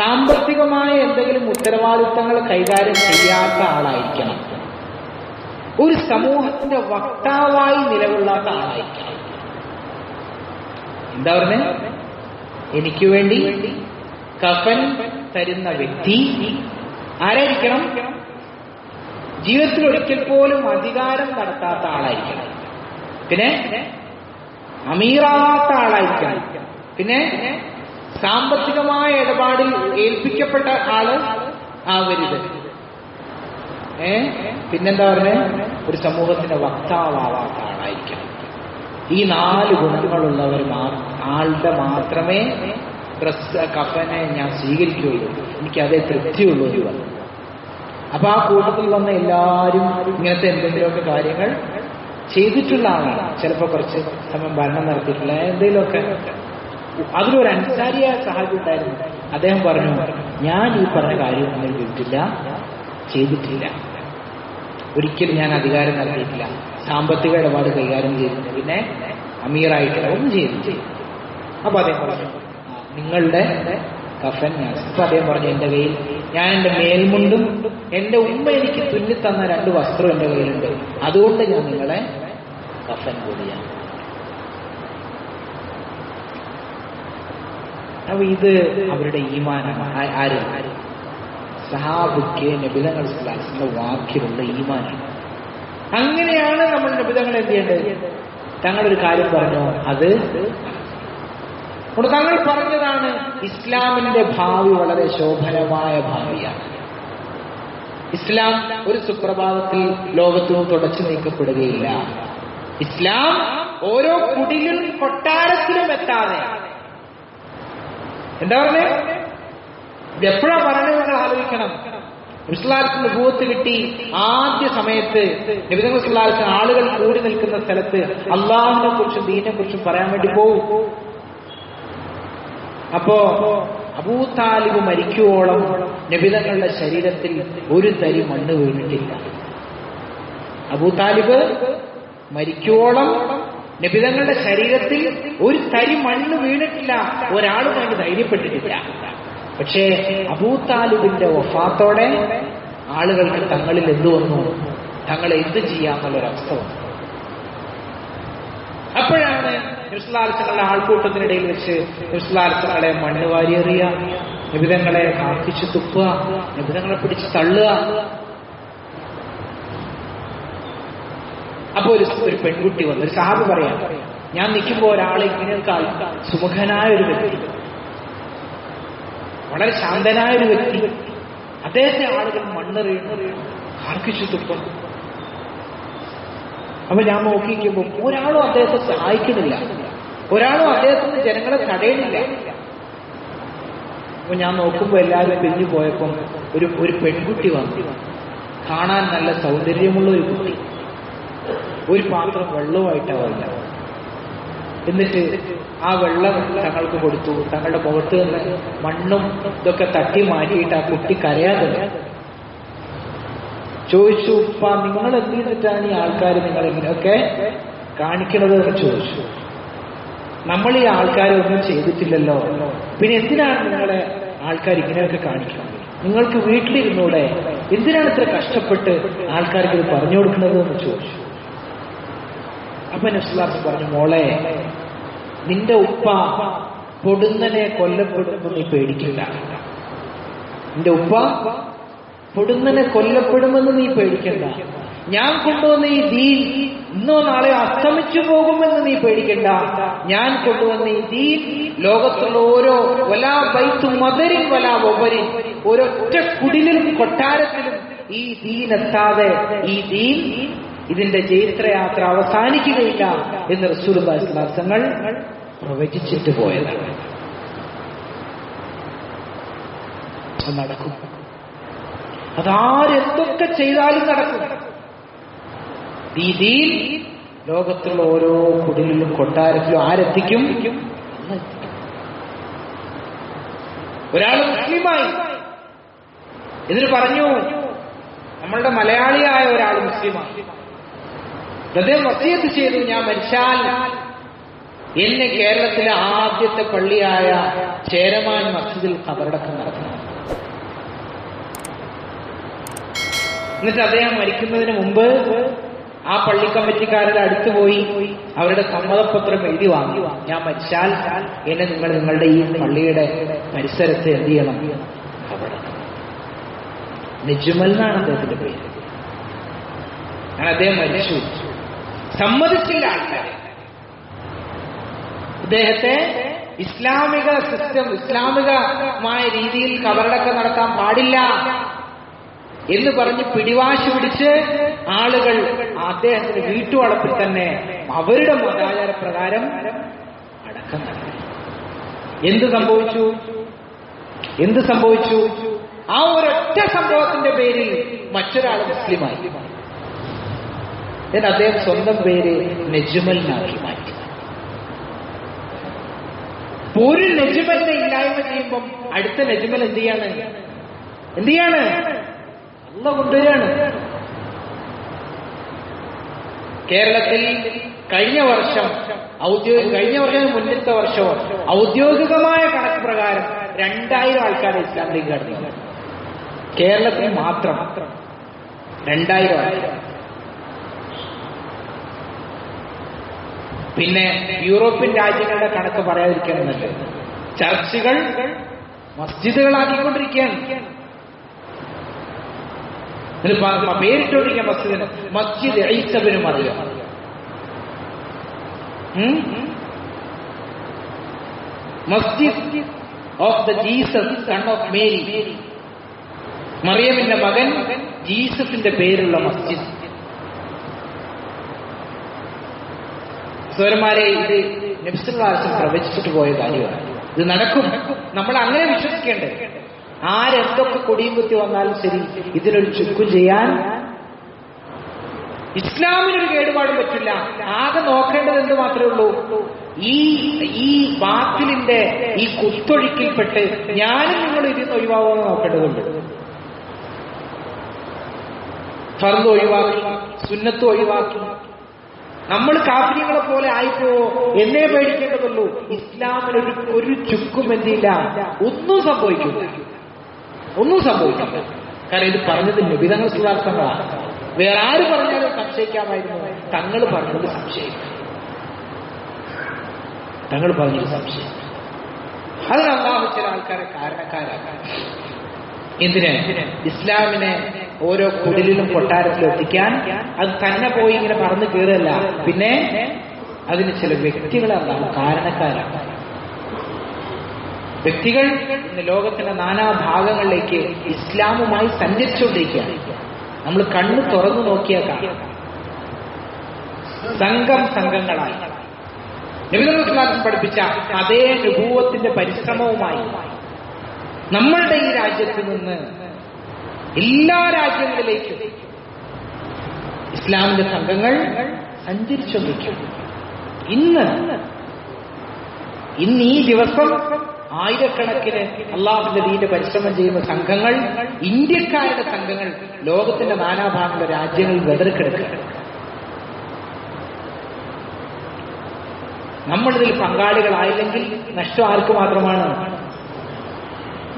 സാമ്പത്തികമായ എന്തെങ്കിലും ഉത്തരവാദിത്തങ്ങൾ കൈകാര്യം ചെയ്യാത്ത ആളായിരിക്കണം. ഒരു സമൂഹത്തിന്റെ വക്താവായി നിലകൊള്ളാത്ത ആളായിരിക്കണം. എന്താ പറഞ്ഞത് എനിക്ക് വേണ്ടി കഫൻ തരുന്ന വ്യക്തി ആരായിരിക്കണം? ജീവിതത്തിൽ ഒരിക്കൽ പോലും അധികാരം നടത്താത്ത ആളായിരിക്കണം. പിന്നെ? അമീറാവാത്ത ആളായിരിക്കണം. പിന്നെ? സാമ്പത്തികമായ ഇടപാടിൽ ഏൽപ്പിക്കപ്പെട്ട ആൾ ആവരുത്. ഏ? പിന്നെന്താ പറഞ്ഞ? ഒരു സമൂഹത്തിന്റെ വക്താവാത്ത ആളായിരിക്കണം ഈ നാല് ഗുണങ്ങളുള്ളവർ ആളുടെ മാത്രമേ ഡ്രസ് കഫനെ ഞാൻ സ്വീകരിക്കുകയുള്ളൂ. എനിക്ക് അതേ തൃപ്തിയുള്ളൂ എന്ന് പറഞ്ഞു. അപ്പൊ ആ കൂട്ടത്തിൽ വന്ന എല്ലാവരും ഇങ്ങനത്തെ എന്തെങ്കിലുമൊക്കെ കാര്യങ്ങൾ ചെയ്തിട്ടുള്ള ആളാണ്. ചിലപ്പോൾ കുറച്ച് സമയം ഭരണം നടത്തിയിട്ടുള്ള എന്തെങ്കിലുമൊക്കെ അതിലൊരു അൻസാരിയായ സഹാബി ഉണ്ടായിരുന്നു. അദ്ദേഹം പറഞ്ഞു ഞാൻ ഈ പറഞ്ഞ കാര്യം കാര്യമൊന്നും ചെയ്തിട്ടില്ല ചെയ്തിട്ടില്ല. ഒരിക്കലും ഞാൻ അധികാരം നൽകിയിട്ടില്ല. സാമ്പത്തിക ഇടപാട് കൈകാര്യം ചെയ്തിട്ടില്ല. പിന്നെ അമീറായിട്ടില്ല. ഒന്നും ചെയ്തിട്ടില്ല. അപ്പൊ അദ്ദേഹം പറഞ്ഞു നിങ്ങളുടെ കഫൻ ഞാൻ. അപ്പൊ അദ്ദേഹം പറഞ്ഞു എന്റെ കയ്യിൽ ഞാൻ എന്റെ മേൽമുണ്ടും എന്റെ ഉമ്മ എനിക്ക് തുന്നി തന്ന രണ്ട് വസ്ത്രം എന്റെ കയ്യിലുണ്ട്. അതുകൊണ്ട് ഞാൻ നിങ്ങളെ കഫൻ കൂടിയാണ് അപ്പൊ ഇത് അവരുടെ ഈമാനാണ് ആര്? സഹാബുക്ക് നബിതങ്ങൾ വാക്കിലുള്ള ഈമാനാണ് അങ്ങനെയാണ് നമ്മൾ നബിതങ്ങൾ എന്ത് ചെയ്യേണ്ടത്? തങ്ങളൊരു കാര്യം പറഞ്ഞു? അത് തങ്ങൾ പറഞ്ഞതാണ് ഇസ്ലാമിന്റെ ഭാവി വളരെ ശോഭനമായ ഭാവിയാണ്. ഇസ്ലാം ഒരു സുപ്രഭാതത്തിൽ ലോകത്തിനും തുടച്ചു നീക്കപ്പെടുകയില്ല. ഇസ്ലാം ഓരോ കുടിലും കൊട്ടാരത്തിലും എത്താതെ എന്താ പറഞ്ഞേ? എപ്പോഴാ പറഞ്ഞത് നിങ്ങൾ ആലോചിക്കണം. മുസ്ലാലിന്റെ ഭൂത്ത് കിട്ടി ആദ്യ സമയത്ത് നബിതങ്ങൾ സുല്ലാലിന് ആളുകൾ കൂടി നിൽക്കുന്ന സ്ഥലത്ത് അള്ളാഹിനെ കുറിച്ചും ദീനെ കുറിച്ചും പറയാൻ വേണ്ടി പോകും അപ്പോ അബൂ താലിബ് മരിക്കുവോളം നബിതങ്ങളുടെ ശരീരത്തിൽ ഒരു തരി മണ്ണ് വീണിട്ടില്ല. അബൂ താലിബ് മരിക്കുവോളം നബിതങ്ങളുടെ ശരീരത്തിൽ ഒരു തരി മണ്ണ് വീണിട്ടില്ല. ഒരാളും അതിന് ധൈര്യപ്പെട്ടിട്ടില്ല. പക്ഷേ അബൂത്താലുവിന്റെ ഒഫാത്തോടെ ആളുകൾക്ക് തങ്ങളിൽ എന്ത് വന്നു? തങ്ങളെ എന്ത് ചെയ്യാമെന്നുള്ളൊരവസ്ഥ വന്നു. അപ്പോഴാണ് നിർസ്ലാലസങ്ങളുടെ ആൾക്കൂട്ടത്തിനിടയിൽ വെച്ച് നിർസ്ലാലസങ്ങളെ മണ്ണ് വാരിയെറിയ നിബിതങ്ങളെ കാർപ്പിച്ച് തുപ്പുക നിബിതങ്ങളെ പിടിച്ച് തള്ളുക അപ്പൊ ഒരു ഒരു പെൺകുട്ടി വന്നു. ഒരു സാബ് പറയാം ഞാൻ നിൽക്കുമ്പോ ഒരാളെ ഇങ്ങനെക്കാൾ സുമുഖനായ ഒരു വ്യക്തി വളരെ ശാന്തനായ ഒരു വ്യക്തി അദ്ദേഹത്തെ ആളുകൾ മണ്ണെറിയുന്നു. ആർക്കിച്ചു തുപ്പുന്നു അപ്പൊ ഞാൻ നോക്കിക്കുമ്പോൾ ഒരാളും അദ്ദേഹത്തെ സഹായിക്കുന്നില്ല. ഒരാളും അദ്ദേഹത്തിന് ജനങ്ങളെ തടയുന്നില്ല. അപ്പൊ ഞാൻ നോക്കുമ്പോൾ എല്ലാവരും പിരിഞ്ഞു പോയപ്പം ഒരു ഒരു പെൺകുട്ടി വന്നു. കാണാൻ നല്ല സൗന്ദര്യമുള്ള ഒരു കുട്ടി. ഒരു പാത്രം വെള്ളവുമായിട്ടാവില്ല എന്നിട്ട് ആ വെള്ളം തങ്ങൾക്ക് കൊടുത്തു. തങ്ങളുടെ മുഖത്ത് നിന്ന് മണ്ണും ഇതൊക്കെ തട്ടി മാറ്റിയിട്ട് ആ കുട്ടി കരയാതെ ചോദിച്ചു ഉപ്പ നിങ്ങൾ എന്ത് ചെയ്തിട്ടാണ് ഈ ആൾക്കാർ നിങ്ങൾ ഇങ്ങനെയൊക്കെ കാണിക്കണത്? എന്ന് ചോദിച്ചു. നമ്മൾ ഈ ആൾക്കാരെ ഒന്നും ചെയ്തിട്ടില്ലല്ലോ. പിന്നെ എന്തിനാണ് നിങ്ങളെ ആൾക്കാർ ഇങ്ങനെയൊക്കെ കാണിക്കുന്നത്? നിങ്ങൾക്ക് വീട്ടിലിരുന്നൂടെ എന്തിനാണ് ഇത്ര കഷ്ടപ്പെട്ട് ആൾക്കാർക്ക് ഇത് പറഞ്ഞു കൊടുക്കുന്നത്? എന്ന് ചോദിച്ചു. അപ്പൊ നസ്ലാസ് പറഞ്ഞു മോളെ നിന്റെ ഉപ്പ പൊടുന്നനെ കൊല്ലപ്പെടുമ്പോൾ നീ പേടിക്കില്ല നിന്റെ ഉപ്പ പൊടുന്നനെ കൊല്ലപ്പെടുമെന്ന് നീ പേടിക്കണ്ട. ഞാൻ കൊണ്ടുവന്ന ഈ ദീൻ ഇന്നോ നാളെ അസ്തമിച്ചു പോകുമെന്ന് നീ പേടിക്കണ്ട. ഞാൻ കൊണ്ടുവന്ന ഈ ദീൻ ലോകത്തുള്ള ഓരോ വലാ ബൈത്തു മദരിൻ വലാ ഒബരിൻ ഒരൊറ്റ കുടിലും കൊട്ടാരത്തിലും ഈ ദീൻ എത്താതെ ഈ ദീൻ ഇതിന്റെ ചരിത്രയാത്ര അവസാനിക്കുകയില്ല എന്ന് റസൂർബാസ്ലാസങ്ങൾ പ്രവചിച്ചിട്ട് പോയതാണ്. നടക്കും. അതാരെന്തൊക്കെ ചെയ്താലും നടക്കും. രീതിയിൽ ലോകത്തുള്ള ഓരോ കുടിലും കൊട്ടാരത്തിലും ആരെത്തിക്കും? ഒരാൾ മുസ്ലിമായി. ഇതിന് പറഞ്ഞു നമ്മളുടെ മലയാളിയായ ഒരാൾ മുസ്ലിമാണ് അദ്ദേഹം വസീയത്ത് ചെയ്തു ഞാൻ മരിച്ചാൽ എന്നെ കേരളത്തിലെ ആദ്യത്തെ പള്ളിയായ ചേരമാൻ മസ്ജിദിൽ കബറടക്കം നടത്തണം. എന്നിട്ട് അദ്ദേഹം മരിക്കുന്നതിന് മുമ്പ് ആ പള്ളി കമ്മിറ്റിക്കാരുടെ അടുത്ത് പോയി അവരുടെ സമ്മതപത്രം എഴുതി വാങ്ങി. ഞാൻ മരിച്ചാൽ എന്നെ നിങ്ങൾ നിങ്ങളുടെ ഈ പള്ളിയുടെ പരിസരത്ത് എന്ത് ചെയ്യണം? നിജുമൽ എന്നാണ് അദ്ദേഹത്തിന്റെ പേര്. അങ്ങനെ അദ്ദേഹം മരിച്ചു. സമ്മതിച്ചില്ല ആൾക്കാർ ഇദ്ദേഹത്തെ ഇസ്ലാമിക സിസ്റ്റം ഇസ്ലാമികമായ രീതിയിൽ കബറടക്കം നടത്താൻ പാടില്ല എന്ന് പറഞ്ഞ് പിടിവാശി പിടിച്ച് ആളുകൾ അദ്ദേഹത്തിന്റെ വീട്ടുവളപ്പിൽ തന്നെ അവരുടെ മതാചാര പ്രകാരം അടക്കം നടത്തി. എന്ത് സംഭവിച്ചു? എന്ത് സംഭവിച്ചു? ആ ഒരൊറ്റ സംഭവത്തിന്റെ പേരിൽ മറ്റൊരാൾ മുസ്ലിമായി. എന്നിട്ട് അദ്ദേഹം സ്വന്തം പേര് നെജുമലിനാക്കി മാറ്റി. ഒരു നെജുമലിനെ ഇല്ലായ്മ ചെയ്യുമ്പം അടുത്ത നെജുമൽ എന്ത് ചെയ്യാണ്? എന്ത് ചെയ്യാണ്? അല്ല കൊണ്ടുവരികയാണ്. കേരളത്തിൽ കഴിഞ്ഞ വർഷം ഔദ്യോഗിക കഴിഞ്ഞ വർഷം മുന്നത്തെ വർഷവും ഔദ്യോഗികമായ കണക്ക് പ്രകാരം രണ്ടായിരം ആൾക്കാരെ ഇസ്ലാം ലീഗ് കടന്നു കേരളത്തിൽ മാത്രം രണ്ടായിരം ആൾക്കാർ. പിന്നെ യൂറോപ്യൻ രാജ്യങ്ങളുടെ കണക്ക് പറയാതിരിക്കണമെന്നല്ല ചർച്ചുകൾ മസ്ജിദുകളാക്കിക്കൊണ്ടിരിക്കുകയാണ്. പേരിട്ടോണ്ടിരിക്കുക മസ്ജിദിന് മസ്ജിദ്. ഐസബിനും അറിയാം? മസ്ജിദ് of the Jesus son of Mary മറിയമിന്റെ മകൻ ജീസസിന്റെ പേരുള്ള മസ്ജിദ്. സോരന്മാരെ ഇത് നബ്സുല്ലാസം പ്രവചിച്ചിട്ട് പോയ കാര്യമാണ്. ഇത് നടക്കും. നമ്മൾ അങ്ങനെ വിശ്വസിക്കേണ്ടത് ആരെന്തൊക്കെ കൊടിയും കുത്തി വന്നാലും ശരി ഇതിനൊരു ചുക്കും ചെയ്യാൻ ഇസ്ലാമിനൊരു കേടുപാടും പറ്റില്ല. ആകെ നോക്കേണ്ടത് എന്ത് മാത്രമേ ഉള്ളൂ? ഈ ഈ ബാത്തിലിന്റെ ഈ കുത്തൊഴുക്കിൽപ്പെട്ട് ഞാനും നിങ്ങൾ ഇതിൽ നിന്ന് ഒഴിവാകുമെന്ന് നോക്കേണ്ടതുണ്ട്. ഫർദ് ഒഴിവാക്കി സുന്നത്ത് ഒഴിവാക്കി നമ്മൾ കാഫര്യങ്ങളെ പോലെ ആയിപ്പോ എന്നേ പേടിക്കേണ്ടതുള്ളൂ. ഇസ്ലാമിനൊരു ഒരു ചുക്കും എന്തില്ല. ഒന്നും സംഭവിക്കും ഒന്നും സംഭവിക്കും കാരണം ഇത് പറഞ്ഞത് നിബിതങ്ങൾ സുധാർത്ഥങ്ങളാണ് വേറെ ആര് പറഞ്ഞാലും സംശയിക്കാമായിരുന്നു. തങ്ങൾ പറഞ്ഞത് സംശയം തങ്ങൾ പറഞ്ഞത് സംശയം അതിന് അള്ളാഹു ആൾക്കാരെ കാരണക്കാരാക്കാൻ എന്തിന്? ഇസ്ലാമിനെ ഓരോ കുടിലിലും കൊട്ടാരത്തിൽ എത്തിക്കാൻ അത് തന്നെ പോയി ഇങ്ങനെ പറന്ന് കയറല്ല പിന്നെ അതിന് ചില വ്യക്തികളെ അതാണ് കാരണക്കാരാണ്. വ്യക്തികൾ ലോകത്തിന്റെ നാനാ ഭാഗങ്ങളിലേക്ക് ഇസ്ലാമുമായി സഞ്ചരിച്ചുകൊണ്ടിരിക്കുകയാണ്. നമ്മൾ കണ്ണു തുറന്നു നോക്കിയാൽ സംഘം സംഘങ്ങളായി. നബിദുല്ലാസ് പഠിപ്പിച്ച അതേ അനുഭവത്തിന്റെ പരിശ്രമവുമായി നമ്മളുടെ ഈ രാജ്യത്ത് നിന്ന് എല്ലാ രാജ്യങ്ങളിലേക്കും ഇസ്ലാമിന്റെ സംഘങ്ങൾ സഞ്ചരിച്ചുകൊണ്ടിരിക്കും ഇന്ന് ഇന്ന് ഈ ദിവസം ആയിരക്കണക്കിന് അള്ളാഹുന്റെ ദീന്റെ പരിശ്രമം ചെയ്യുന്ന സംഘങ്ങൾ ഇന്ത്യക്കാരുടെ സംഘങ്ങൾ ലോകത്തിന്റെ നാനാഭാഗങ്ങളിലെ രാജ്യങ്ങളിൽ വെതിർക്കെടുക്കുക നമ്മളിതിൽ പങ്കാളികളായില്ലെങ്കിൽ നഷ്ടം ആർക്ക് മാത്രമാണ്?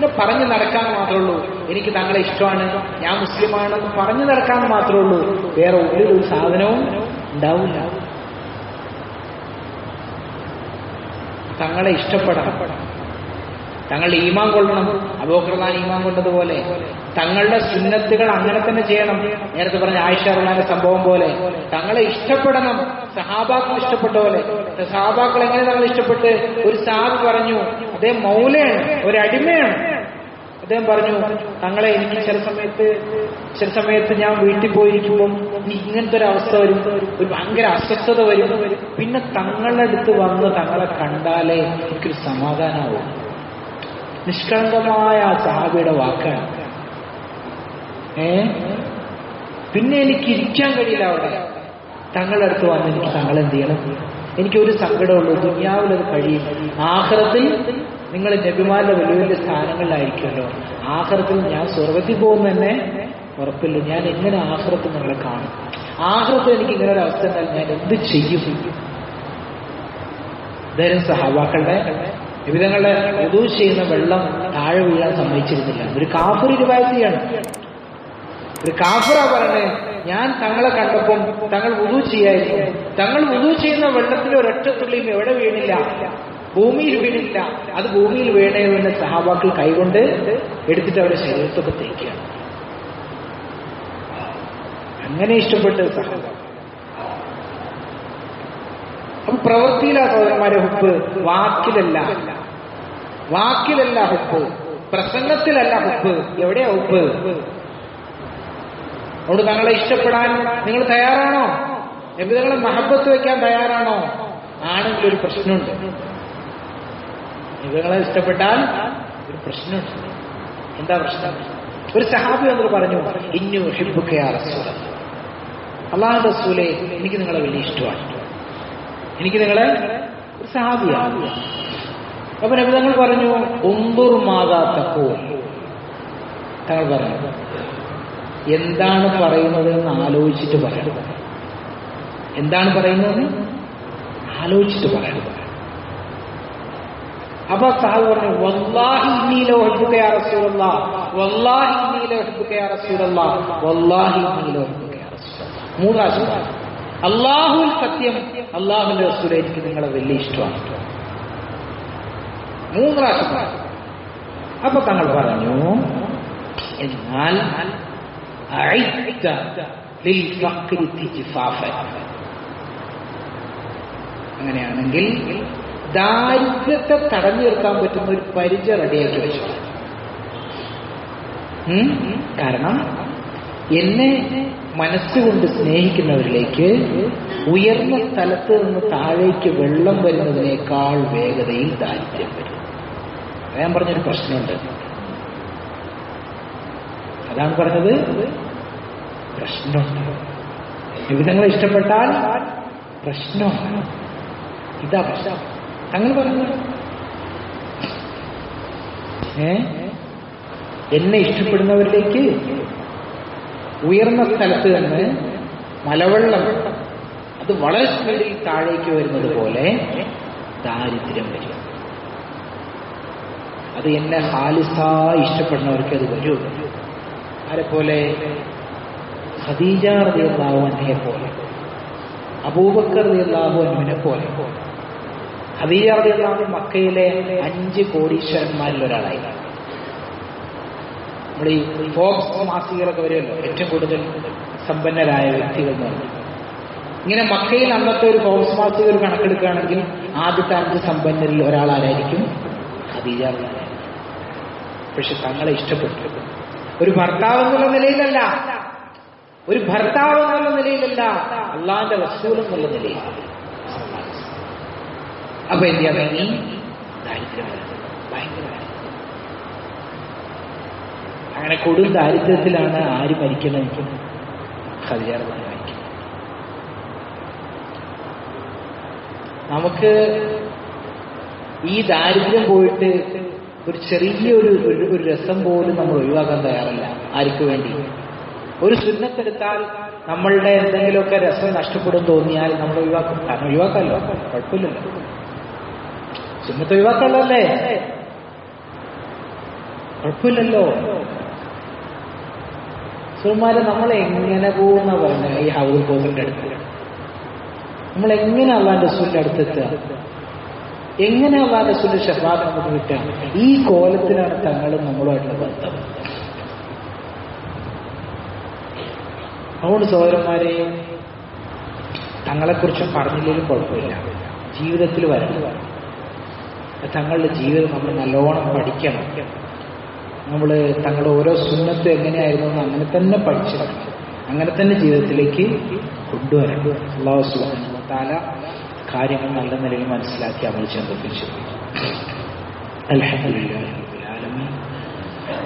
പിന്നെ പറഞ്ഞു നടക്കാൻ മാത്രമേ ഉള്ളൂ. എനിക്ക് തങ്ങളെ ഇഷ്ടമാണ്. ഞാൻ മുസ്ലിമാണെന്ന് പറഞ്ഞു നടക്കാൻ മാത്രമേ ഉള്ളൂ. വേറെ ഒരു സാധനവും ഉണ്ടാവില്ല. തങ്ങളെ ഇഷ്ടപ്പെടണം. തങ്ങളുടെ ഈമാൻ കൊള്ളണം. അബോക്രദാൻ ഈമാൻ കൊണ്ടതുപോലെ. തങ്ങളുടെ സുന്നത്തുകൾ അങ്ങനെ തന്നെ ചെയ്യണം. നേരത്തെ പറഞ്ഞ ആയിഷ റുലാന്റെ സംഭവം പോലെ. തങ്ങളെ ഇഷ്ടപ്പെടണം. സഹാബാക്കൾ ഇഷ്ടപ്പെട്ട പോലെ. സഹാബാക്കൾ എങ്ങനെ തങ്ങൾ ഇഷ്ടപ്പെട്ട്? ഒരു സാബ് പറഞ്ഞു അദ്ദേഹം മൗലയാണ് ഒരു അടിമയാണ് അദ്ദേഹം പറഞ്ഞു തങ്ങളെ എനിക്ക് ചില സമയത്ത് ചില സമയത്ത് ഞാൻ വീട്ടിൽ പോയിരിക്കുമ്പോൾ എനിക്ക് ഇങ്ങനത്തെ ഒരു അവസ്ഥ വരും. ഒരു ഭയങ്കര അസ്വസ്ഥത വരും. പിന്നെ തങ്ങളുടെ അടുത്ത് വന്ന് തങ്ങളെ കണ്ടാലേ എനിക്കൊരു സമാധാനമാവും. നിഷ്കളങ്കമായ ആ സഹാബിയുടെ വാക്കാണ്. ഏ? പിന്നെ എനിക്ക് ഇരിക്കാൻ കഴിയില്ല അവിടെ. തങ്ങളുടെ അടുത്ത് വന്ന് എനിക്ക് തങ്ങളെന്ത് ചെയ്യണം? എനിക്കൊരു സങ്കടമുള്ളൂ. ദുനിയാവിലത് കഴിയും ആഹ്റത്തിൽ നിങ്ങൾ നബിമാരുടെ വലിയ വലിയ സ്ഥാനങ്ങളിലായിരിക്കുമല്ലോ. ആഹ്റത്തിൽ ഞാൻ സ്വർഗത്തിൽ പോകുന്ന തന്നെ ഉറപ്പില്ല. ഞാൻ എങ്ങനെ ആഹ്റത്തിൽ നിങ്ങളെ കാണും? ആഹ്റത്തിൽ എനിക്ക് ഇങ്ങനെ ഒരു അവസ്ഥ എന്നാൽ ഞാൻ എന്ത് ചെയ്യും? ഇതായിരുന്നു സഹാബാക്കളുടെ വിവിധങ്ങളുടെ ഉദു ചെയ്യുന്ന വെള്ളം താഴെ വീഴാൻ സമ്മതിച്ചിരുന്നില്ല. ഒരു കാഫർ രൂപായത്തിയാണ് ഒരു കാഫറ പറഞ്ഞേ ഞാൻ തങ്ങളെ കണ്ടപ്പം തങ്ങൾ ഉദു ചെയ്യായിരുന്നു. തങ്ങൾ ഉദു ചെയ്യുന്ന വെള്ളത്തിൽ ഒരൊറ്റ തുള്ളിയും എവിടെ വീണില്ല? ഭൂമിയിൽ വീണില്ല. അത് ഭൂമിയിൽ വീണേന്ന് സഹാബാക്കൾ കൈകൊണ്ട് എടുത്തിട്ട് അവരുടെ ശരീരത്തൊക്കെ തേക്കുകയാണ്. അങ്ങനെ ഇഷ്ടപ്പെട്ട് സഹാബാക്കൾ അപ്പൊ പ്രവൃത്തിയിലാ സഹോദരന്മാരെ ഹുപ്പ് വാക്കിലല്ല. വാക്കിലല്ല ഹുപ്പ് പ്രസംഗത്തിലല്ല ഹുപ്പ് എവിടെയാ ഹുപ്പ് അതുകൊണ്ട് തങ്ങളെ ഇഷ്ടപ്പെടാൻ നിങ്ങൾ തയ്യാറാണോ? നിങ്ങളെ മഹബത്ത് വെക്കാൻ തയ്യാറാണോ? ആണെങ്കിൽ ഒരു പ്രശ്നമുണ്ട്. നിങ്ങളെ ഇഷ്ടപ്പെട്ടാൽ ഒരു പ്രശ്നമുണ്ട്. എന്താ പ്രശ്നം? ഒരു സഹാബി എന്ന് പറഞ്ഞു ഇന്നു ഹിബുക്കയാ റസൂല അള്ളാഹു റസൂലെ എനിക്ക് നിങ്ങളെ വലിയ ഇഷ്ടമാണ്. എനിക്ക് നിങ്ങളെ ഒരു സഹാബിയാണ്. അപ്പൊ നബിതങ്ങൾ പറഞ്ഞു ഒമ്പൂർ മാതാത്തക്കോ തങ്ങൾ പറഞ്ഞു എന്താണ് പറയുന്നത് എന്ന് ആലോചിച്ചിട്ട് പറയണം എന്താണ് പറയുന്നത്? ആലോചിച്ചിട്ട് പറയണം അപ്പൊ സഹാബ് പറഞ്ഞു വല്ലാഹി നീലോ ഹെബുക്കയാ വല്ലാഹി നീലോ ഹെബുക്കയാ വല്ലാഹി നീലോ ഹെബുക്കയാ റസൂലുള്ള സത്യം അള്ളാഹുന്റെ റസൂല എനിക്ക് നിങ്ങളെ വലിയ ഇഷ്ടമാണ്. മൂന്ന് പ്രാവശ്യം അപ്പൊ തങ്ങൾ പറഞ്ഞു എന്നാൽ അങ്ങനെയാണെങ്കിൽ ദാരിദ്ര്യത്തെ തടഞ്ഞു നിർത്താൻ പറ്റുന്ന ഒരു പരിച റെഡിയാക്കി വെച്ചു. കാരണം എന്നെ മനസ്സുകൊണ്ട് സ്നേഹിക്കുന്നവരിലേക്ക് ഉയർന്ന സ്ഥലത്ത് നിന്ന് താഴേക്ക് വെള്ളം വരുന്നതിനേക്കാൾ വേഗതയിൽ ദാരിദ്ര്യം വരും. ഞാൻ പറഞ്ഞൊരു പ്രശ്നമുണ്ട്. അതാണ് പറഞ്ഞത് പ്രശ്നമുണ്ട്. വിവിധങ്ങളെ ഇഷ്ടപ്പെട്ടാൽ പ്രശ്നമാണ് ഇതാ പ്രശ്നം. അങ്ങനെ പറഞ്ഞു ഏ? എന്നെ ഇഷ്ടപ്പെടുന്നവരിലേക്ക് ഉയർന്ന സ്ഥലത്ത് തന്നെ മലവെള്ളം അത് വളരെ സ്പീഡിൽ താഴേക്ക് വരുന്നത് പോലെ ദാരിദ്ര്യം വരും. അത് എന്നെ ഹാലിസാ ഇഷ്ടപ്പെടുന്നവർക്ക് അത് വരൂ. പോലെ? ഖദീജ റളിയല്ലാഹു അൻഹയെ പോലെ. അബൂബക്കർ ദേവതാവ് അൻഹുവിനെ പോലെ. ഖദീജ റളിയല്ലാഹു മക്കയിലെ അഞ്ച് കോടീശ്വരന്മാരിൽ ഒരാളായി നമ്മൾ ഈ ഫോക്സ് മാസികകളൊക്കെ വരുമല്ലോ? ഏറ്റവും കൂടുതൽ സമ്പന്നരായ വ്യക്തികൾ എന്ന് പറഞ്ഞു ഇങ്ങനെ മക്കയിൽ അന്നത്തെ ഒരു ഫോക്സ് മാസിക ഒരു കണക്കെടുക്കുകയാണെങ്കിൽ ആദ്യത്തെ അഞ്ച് സമ്പന്നരിൽ ഒരാളാരായിരിക്കും അൻഹ. പക്ഷെ തങ്ങളെ ഇഷ്ടപ്പെട്ടു. ഒരു ഭർത്താവ് എന്നുള്ള നിലയിലല്ല. ഒരു ഭർത്താവ് എന്നുള്ള നിലയിലല്ല. അള്ളാന്റെ റസൂൽ എന്നുള്ള നിലയിൽ അപ്പൊ എന്ത് തുടങ്ങി? ദാരിദ്ര്യം. ഭയങ്കര അങ്ങനെ കൊടും ദാരിദ്ര്യത്തിലാണ് ആര് മരിക്കുന്നത് എനിക്ക് അൻഹ മരിക്കുന്നത് നമുക്ക് ഈ ദാരിദ്ര്യം പോയിട്ട് ഒരു ചെറിയൊരു ഒരു ഒരു രസം പോലും നമ്മൾ ഒഴിവാക്കാൻ തയ്യാറല്ല ആർക്ക് വേണ്ടി? ഒരു സുന്നത്തെടുത്താൽ നമ്മളുടെ എന്തെങ്കിലുമൊക്കെ രസം നഷ്ടപ്പെടും തോന്നിയാൽ നമ്മൾ ഒഴിവാക്കും. കാരണം ഒഴിവാക്കാമല്ലോ കുഴപ്പമില്ലല്ലോ. സുന്നത്ത് ഒഴിവാക്കല്ലേ കുഴപ്പമില്ലല്ലോ. സുമാരെ നമ്മൾ എങ്ങനെ പോകുന്ന പറഞ്ഞ ഈ ഹൗസ് കോസിന്റെ അടുത്ത്. നമ്മൾ എങ്ങനെ അള്ളാന്റെ സുന്റെ അടുത്തെത്തുക എങ്ങനെ അള്ളാന്റെ സുന്റെ നമുക്ക് കിട്ടുക? ഈ കോലത്തിലാണ് തങ്ങളും നമ്മളുമായിട്ടുള്ള ബന്ധം. അതുകൊണ്ട് സഹോദരന്മാരെ തങ്ങളെക്കുറിച്ച് പറഞ്ഞില്ലെങ്കിലും കുഴപ്പമില്ല. ജീവിതത്തിൽ വരണം. തങ്ങളുടെ ജീവിതം നമ്മൾ നല്ലോണം പഠിക്കണം നമ്മൾ തങ്ങളുടെ ഓരോ സുന്നത്തും എങ്ങനെയായിരുന്നു എന്ന് അങ്ങനെ തന്നെ പഠിച്ചിടണം അങ്ങനെ തന്നെ ജീവിതത്തിലേക്ക് കൊണ്ടുവരണം അള്ളാഹു സുബ്ഹാനഹു വ തആല കാര്യങ്ങൾ നല്ല നിലയിൽ മനസ്സിലാക്കി അമൽ ചെന്നപ്പിച്ചു അൽഹംദുലില്ലാഹി റബ്ബിൽ ആലമീൻ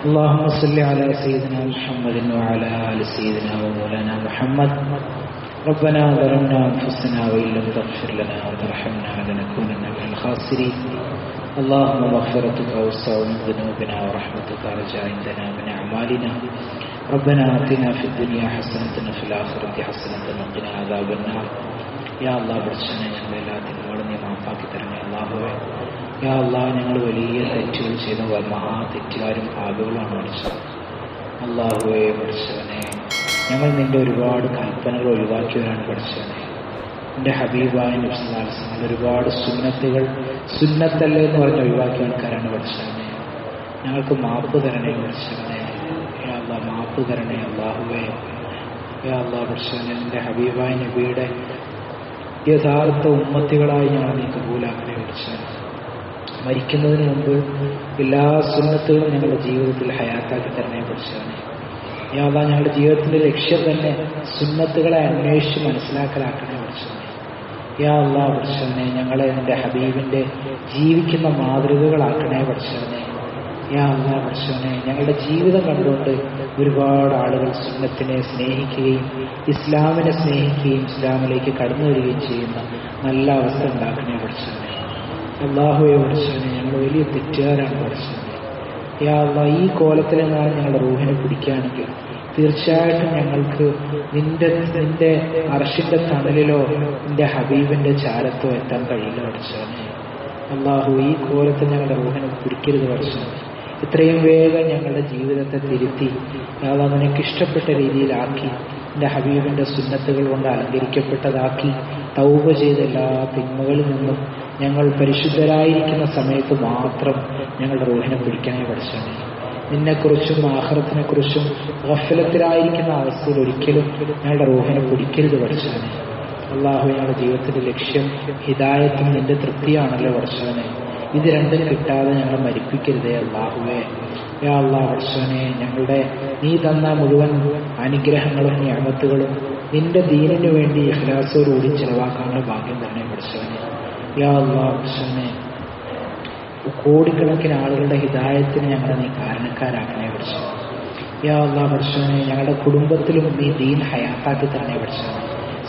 اللهم صل على سيدنا محمد وعلى آل سيدنا ومولانا محمد ربنا ظلمنا أنفسنا وإن لم تغفر لنا وترحمنا لنكونن من الخاسرين اللهم مغفرتك أوسع من ذنوبنا ورحمتك أرجى عندنا من أعمالنا ربنا آتنا في الدنيا حسنة وفي الآخرة حسنة وقنا عذاب النار യാ അള്ളാഹ് പഠിച്ചനെ ഞങ്ങൾ എല്ലാത്തിനും നീ മാപ്പാക്കി തരണേ അല്ല അള്ളാഹുവെ യാ അള്ളാഹ് ഞങ്ങൾ വലിയ തെറ്റുകൾ ചെയ്ത മഹാ തെറ്റുകാരും പാപികളാണ് പഠിച്ചത് അള്ളാഹുവെ പഠിച്ചവനെ ഞങ്ങൾ നിന്റെ ഒരുപാട് കൽപ്പനകൾ ഒഴിവാക്കിയവരാണ് പഠിച്ചത് എന്റെ ഹബീബായ നബ്സുല്ലാസ്ങ്ങൾ ഒരുപാട് സുന്നത്തുകൾ സുന്നത്തല്ലേ എന്ന് പറഞ്ഞ് ഒഴിവാക്കിയ ആൾക്കാരാണ് പഠിച്ചത് ഞങ്ങൾക്ക് മാപ്പ് തരണേ അള്ളാഹ് മാപ്പ് തരണേ അള്ളാഹുവേ അള്ളാഹ് പഠിച്ചവനെ എന്റെ ഹബീബായ നബിയുടെ യഥാർത്ഥ ഉമ്മത്തികളായി ഞങ്ങൾ നീ കബൂലാക്കനെ പഠിച്ചത് മരിക്കുന്നതിന് മുമ്പ് എല്ലാ സുന്നത്തുകളും ഞങ്ങളുടെ ജീവിതത്തിൽ ഹയാത്താക്കി തരണേ പഠിച്ചവനെ. യാ അള്ളാഹ് ഞങ്ങളുടെ ജീവിതത്തിന്റെ ലക്ഷ്യം തന്നെ സുന്നത്തുകളെ അന്വേഷിച്ച് മനസ്സിലാക്കലാക്കണേ പഠിച്ചവനെ യാ അള്ളാഹ് പഠിച്ചവനെ ഞങ്ങളെ എന്റെ ഹബീബിന്റെ ജീവിക്കുന്ന മാതൃകകളാക്കണേ പഠിച്ചവനെ യാ അള്ളാഹ് പഠിച്ചവനെ ഞങ്ങളുടെ ജീവിതം കണ്ടുകൊണ്ട് ഒരുപാട് ആളുകൾ സുന്നത്തിനെ സ്നേഹിക്കുകയും ഇസ്ലാമിനെ സ്നേഹിക്കുകയും ഇസ്ലാമിലേക്ക് കടന്നു വരികയും ചെയ്യുന്ന നല്ല അവസ്ഥ ഉണ്ടാക്കണേ പഠിച്ചവനെ അള്ളാഹുവെ പഠിച്ചവനെ ഞങ്ങൾ വലിയ തെറ്റുകാരാണ് പഠിച്ചവനെ യാ അള്ളാഹ് ഈ കോലത്തിലെങ്ങാനും ഞങ്ങളുടെ റൂഹിനെ പിടിക്കുകയാണെങ്കിൽ തീർച്ചയായിട്ടും ഞങ്ങൾക്ക് നിന്റെ നിന്റെ അർഷിന്റെ തണലിലോ നിന്റെ ഹബീബിന്റെ ചാരത്തോ എത്താൻ കഴിയില്ല പഠിച്ചവനെ അള്ളാഹു ഈ കോലത്തിൽ ഞങ്ങളുടെ റൂഹിനെ പിടിക്കരുത് പഠിച്ചവനെ ഇത്രയും വേഗം ഞങ്ങളുടെ ജീവിതത്തെ തിരുത്തി അതാ നിനക്ക് ഇഷ്ടപ്പെട്ട രീതിയിലാക്കി എന്റെ ഹബീബിന്റെ സുന്നത്തുകൾ കൊണ്ട് അലങ്കരിക്കപ്പെട്ടതാക്കി തൗബ ചെയ്ത എല്ലാ തിന്മകളിൽ നിന്നും ഞങ്ങൾ പരിശുദ്ധരായിരിക്കുന്ന സമയത്ത് മാത്രം ഞങ്ങളുടെ റൂഹിനെ പിടിക്കാനേ പഠിച്ചാണ്. നിന്നെക്കുറിച്ചും ആഹ്റത്തിനെക്കുറിച്ചും ഗഫലത്തിലായിരിക്കുന്ന അവസ്ഥയിൽ ഒരിക്കലും ഞങ്ങളുടെ റൂഹിനെ പിടിക്കരുത് പഠിച്ചാണ്. അള്ളാഹു ഞങ്ങളുടെ ജീവിതത്തിന്റെ ലക്ഷ്യം ഹിതായത്തും നിന്റെ തൃപ്തിയാണല്ലോ പഠിച്ചവനെ ഇത് രണ്ടും കിട്ടാതെ ഞങ്ങളെ മരിപ്പിക്കരുതേ അള്ളാഹുവേ. യാ പഠിച്ചവനെ ഞങ്ങളുടെ നീ തന്ന മുഴുവൻ അനുഗ്രഹങ്ങളും ഞാമത്തുകളും നിന്റെ ദീനിനു വേണ്ടി ഇഹ്ലാസോടുകൂടി ചെലവാക്കാനുള്ള ഭാഗ്യം തന്നെ പഠിച്ചവനെ യാ അള്ളാഹ് പഠിച്ചവനെ കോടിക്കണക്കിന് ആളുകളുടെ ഹിതായത്തിന് ഞങ്ങളെ നീ കാരണക്കാരാക്കണേ പഠിച്ചു യാ പഠിച്ചവനെ ഞങ്ങളുടെ കുടുംബത്തിലും നീ ദീൻ ഹയാത്താക്കി തരണേ പഠിച്ചു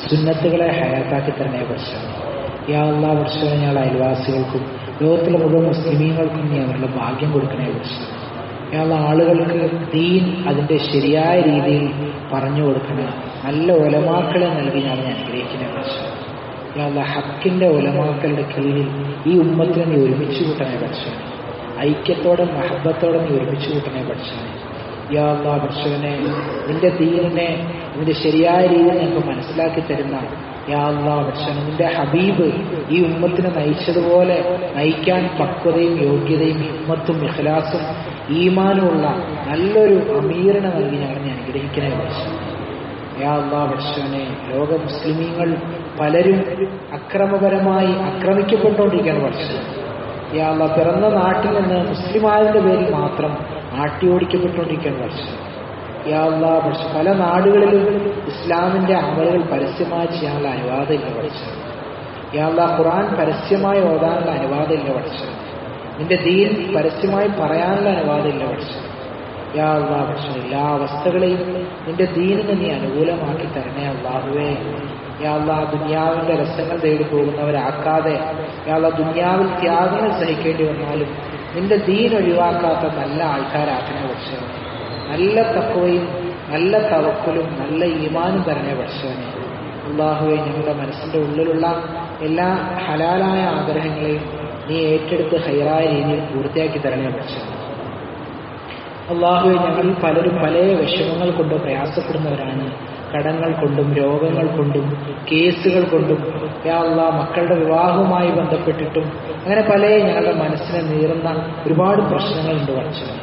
സുന്നത്തുകളെ ഹയാത്താക്കി തരണേ പഠിച്ചു യാ പഠിച്ചവനെ ഞങ്ങളുടെ അയൽവാസികൾക്കും ലോകത്തിലെ മുഴുവൻ മുസ്ലിമീങ്ങൾക്കും നീ അവരുടെ ഭാഗ്യം കൊടുക്കണേ പഠിച്ചു യാ ആളുകൾക്ക് ദീൻ അതിന്റെ ശരിയായ രീതിയിൽ പറഞ്ഞു കൊടുക്കണേ നല്ല ഒലമാക്കളെ നൽകി ഞാൻ അനുഗ്രഹിക്കണേ പഠിച്ചു ഹക്കിന്റെ ഒലമാക്കളുടെ കീഴിൽ ഈ ഉമ്മത്തിനെ നീ ഒരുമിച്ച് കൂട്ടണേ പഠിച്ചവനെ ഐക്യത്തോടെ മഹബത്തോടെ നീ ഒരുമിച്ച് കൂട്ടണേ പഠിച്ചവനെ യാ ഭക്ഷകനെ നിന്റെ ദീനിനെ നിന്റെ ശരിയായ രീതിയിൽ ഞങ്ങൾക്ക് മനസ്സിലാക്കി തരുന്ന യാ പഠിച്ചവനെ നിന്റെ ഹബീബ് ഈ ഉമ്മത്തിനെ നയിച്ചതുപോലെ നയിക്കാൻ പക്വതയും യോഗ്യതയും ഉമ്മത്തും ഇഖ്ലാസും ഈമാനുമുള്ള നല്ലൊരു അമീറിനെ നൽകി ഞാൻ അനുഗ്രഹിക്കണേ ഭക്ഷണം യാ ഭക്ഷകനെ ലോക മുസ്ലിമീങ്ങൾ പലരും അക്രമപരമായി ആക്രമിക്കപ്പെട്ടുകൊണ്ടിരിക്കുകയാണ് പഠിച്ചത് അള്ളാ പിറന്ന നാട്ടിൽ നിന്ന് മുസ്ലിമായതിന്റെ പേരിൽ മാത്രം ആട്ടി ഓടിക്കപ്പെട്ടുകൊണ്ടിരിക്കുകയാണ് പഠിച്ചത് അള്ളാ പഠിച്ചു പല നാടുകളിലും ഇസ്ലാമിന്റെ അമലുകൾ പരസ്യമായി ചെയ്യാനുള്ള അനുവാദമില്ല പഠിച്ചത് യാ അള്ളാ ഖുറാൻ പരസ്യമായി ഓതാനുള്ള അനുവാദമില്ല പഠിച്ചത് നിന്റെ ദീൻ പരസ്യമായി പറയാനുള്ള അനുവാദമില്ല പഠിച്ചത് യാ അള്ളാഹ് പക്ഷെ എല്ലാ അവസ്ഥകളെയും നിന്റെ ദീനിന് നീ അനുകൂലമാക്കി തരണേ അള്ളാഹുവേ യാ ദുനിയാവിന്റെ രസങ്ങൾ തേടി പോകുന്നവരാക്കാതെ യാ അള്ളാഹ് ദുനിയാവിൽ ത്യാഗങ്ങൾ സഹിക്കേണ്ടി വന്നാലും നിന്റെ ദീൻ ഒഴിവാക്കാത്ത നല്ല ആൾക്കാരാക്കണേ പക്ഷേ നല്ല തക്കവയും നല്ല തവക്കലും നല്ല ഈമാനും തരണേ പക്ഷവനെ അള്ളാഹുവെ ഞങ്ങളുടെ മനസ്സിന്റെ ഉള്ളിലുള്ള എല്ലാ ഹലാലായ ആഗ്രഹങ്ങളെയും നീ ഏറ്റെടുത്ത് ഹൈറായ രീതിയിൽ പൂർത്തിയാക്കി തരണേ പക്ഷവനെ അള്ളാഹുവെ ഞങ്ങളിൽ പലരും പല വിഷമങ്ങൾ കൊണ്ട് പ്രയാസപ്പെടുന്നവരാണ്. കടങ്ങൾ കൊണ്ടും രോഗങ്ങൾ കൊണ്ടും കേസുകൾ കൊണ്ടും യാ അള്ളാഹ് മക്കളുടെ വിവാഹവുമായി ബന്ധപ്പെട്ടിട്ടും അങ്ങനെ പല ഞങ്ങളുടെ മനസ്സിനെ നീറുന്ന ഒരുപാട് പ്രശ്നങ്ങളുണ്ട് വർഷനെ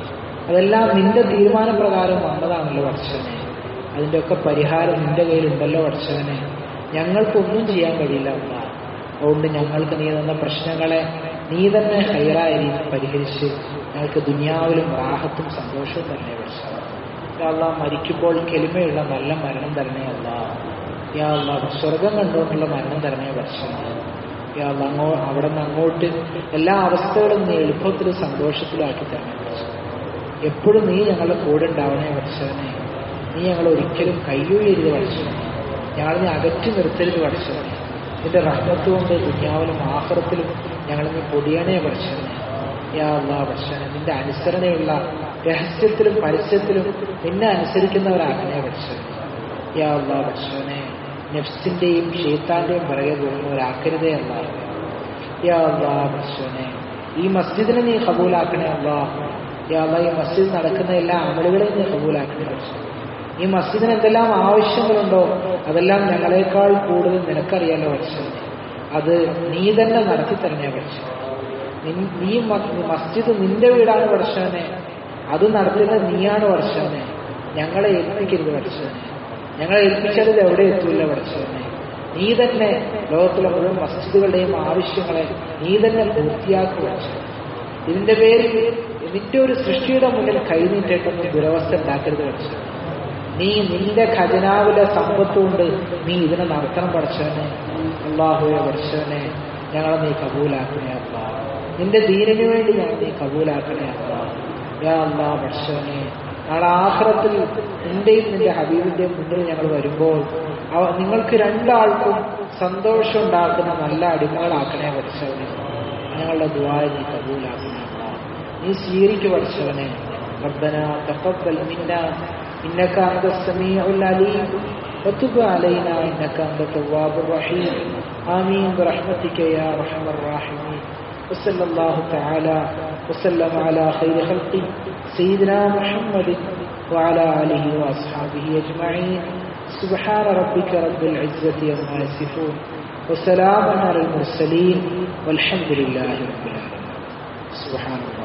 അതെല്ലാം നിന്റെ തീരുമാനപ്രകാരം വന്നതാണല്ലോ വർഷനെ അതിന്റെയൊക്കെ പരിഹാരം നിന്റെ കയ്യിലുണ്ടല്ലോ വർഷനെ ഞങ്ങൾക്കൊന്നും ചെയ്യാൻ കഴിയില്ല അതുകൊണ്ട് ഞങ്ങൾക്ക് നീ തന്ന പ്രശ്നങ്ങളെ നീ തന്നെ ഹൈറായ പരിഹരിച്ച് ഞങ്ങൾക്ക് ദുനിയാവിലും റാഹത്തും സന്തോഷവും തന്നെ യാ മരിക്കുമ്പോൾ കെലിമയുള്ള നല്ല മരണം തരണേ അല്ല. സ്വർഗം കണ്ടുകൊണ്ടുള്ള മരണം തരണേ വർഷമാണ് അല്ലാ അങ്ങോ അവിടെ നിന്ന് അങ്ങോട്ട് എല്ലാ അവസ്ഥകളും നീ എളുപ്പത്തിലും സന്തോഷത്തിലാക്കി പഠിച്ചു എപ്പോഴും നീ ഞങ്ങളുടെ കൂടെ ഉണ്ടാവണേ പഠിച്ചവനെ നീ ഞങ്ങൾ ഒരിക്കലും കയ്യൊഴിയരുത് പഠിച്ചവനെ ഞങ്ങൾ നീ അകറ്റി നിർത്തരുത് പഠിച്ചവനെ നിന്റെ റഹ്മത്ത് കൊണ്ട് ദുന്യാവിലും ആഹ്റത്തിലും ഞങ്ങൾ നീ പൊടിയണേ പഠിച്ചവനെ നിന്റെ അനുസരണയുള്ള രഹസ്യത്തിലും പരസ്യത്തിലും നിന്നെ അനുസരിക്കുന്നവരാക്കണേ പഠിച്ചവനെ യാ നെഫ്സിന്റെയും ഷീത്താന്റെയും പിറകെ പോകുന്നവരാക്കരുതേ അല്ല യാ ഈ മസ്ജിദിനെ നീ കബൂലാക്കണേ അള്ളാ യാ ഈ മസ്ജിദ് നടക്കുന്ന എല്ലാ അമലുകളെയും നീ കബൂലാക്കണേ പടച്ചവനെ ഈ മസ്ജിദിന് എന്തെല്ലാം ആവശ്യങ്ങളുണ്ടോ അതെല്ലാം ഞങ്ങളെക്കാൾ കൂടുതൽ നിനക്കറിയാലോ പടച്ചവനെ അത് നീ തന്നെ നടത്തി തരണേ നിൻ- നീ മസ്ജിദ് നിന്റെ വീടാണ് വർഷനെ. അത് നടത്തുന്നത് നീയാണ് വർഷനെ. ഞങ്ങളെ ഏൽപ്പിക്കരുത് വർഷനെ. ഞങ്ങളെ ഏൽപ്പിച്ചാൽ എവിടെ എത്തൂല വർഷനെ. നീ തന്നെ ലോകത്തിലെ മുഴുവൻ മസ്ജിദുകളുടെയും ആവശ്യങ്ങളെ നീ തന്നെ പൂർത്തിയാക്കി വർഷം ഇതിന്റെ പേരിൽ നിന്റെ ഒരു സൃഷ്ടിയുടെ മുന്നിൽ കൈനീട്ടേട്ടൊന്നും ദുരവസ്ഥ ഉണ്ടാക്കരുത് വർഷം നീ നിന്റെ ഖജനാവിലെ സമ്പത്ത് കൊണ്ട് നീ ഇതിനെ നടത്തണം പഠിച്ചവനെ അള്ളാഹുവെ പഠിച്ചവനെ ഞങ്ങളെ നീ കബൂലാക്കണേ അള്ളാ. നിന്റെ ദീനിനു വേണ്ടി ഞങ്ങൾ നീ കബൂലാക്കണേ അള്ളാ യാ അള്ളാ പഠിച്ചവനെ നാളെ ആഹ്റത്തിൽ നിന്റെയും നിന്റെ ഹബീബിന്റെയും മുന്നിൽ ഞങ്ങൾ വരുമ്പോൾ അവ നിങ്ങൾക്ക് രണ്ടാൾക്കും സന്തോഷം ഉണ്ടാക്കുന്ന നല്ല അടിമകളാക്കണേ പഠിച്ചവനെ ഞങ്ങളുടെ ദുആ നീ കബൂലാക്കണേ അള്ളാ നീ സ്വീകരിക്കു പഠിച്ചവനെ ربنا تقبل منا إنك أنت السميع العليم وتب علينا إنك أنت التواب الرحيم آمين برحمتك يا أرحم الراحمين وصلى الله تعالى وسلم على خير خلقه سيدنا محمد وعلى آله وأصحابه أجمعين. سبحان ربك رب العزة عما يصفون وسلام على المرسلين والحمد لله رب العالمين. سبحان الله.